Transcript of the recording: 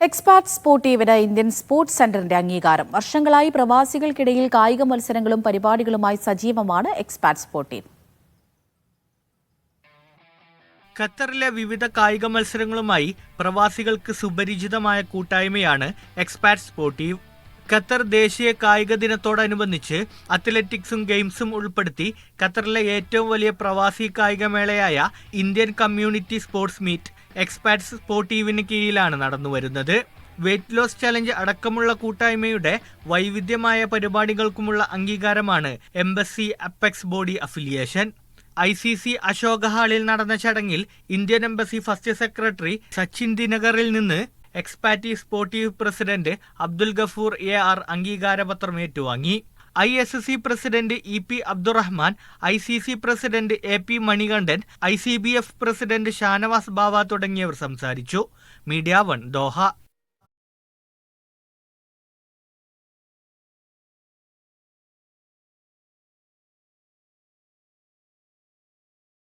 Ex parte സ്പോർട്ടീവിന് Indian sports സെന്ററിന്റെ അംഗീകാരം. വർഷങ്ങളായി പ്രവാസികൾക്കിടയിൽ കായിക മത്സരങ്ങളും പരിപാടികളുമായി സജീവമാണ് എക്സ്പാർട്ട് സ്പോർട്ടീവ് ഖത്തറിലെ വിവിധ കായിക മത്സരങ്ങളുമായി പ്രവാസികൾക്ക് സുപരിചിതമായ കൂട്ടായ്മയാണ് എക്സ്പാറ്റ് സ്പോർട്ടീവ് ഖത്തർ ദേശീയ കായിക ദിനത്തോടനുബന്ധിച്ച് അത്ലറ്റിക്സും ഗെയിംസും ഉൾപ്പെടുത്തി ഖത്തറിലെ ഏറ്റവും വലിയ പ്രവാസി കായികമേളയായ Indian community sports meet expats സ്പോർട്ടീവിന് കീഴിലാണ് നടന്നു വരുന്നത്. വെയ്റ്റ് ലോസ് ചലഞ്ച് അടക്കമുള്ള കൂട്ടായ്മയുടെ വൈവിധ്യമായ പരിപാടികൾക്കുമുള്ള അംഗീകാരമാണ് embassy apex body affiliation. I C C Ashoka ഹാളിൽ നടന്ന ചടങ്ങിൽ Indian embassy first secretary Sachin ദിനകറിൽ നിന്ന് expat sportive president Abdul Gafoor A R അംഗീകാരപത്രം ഏറ്റുവാങ്ങി. I S C president E P Abdurahman I C C president A P Manikandan I C B F president Shanavas Bava തുടങ്ങിയവർ സംസാരിച്ചു. Media one Doha.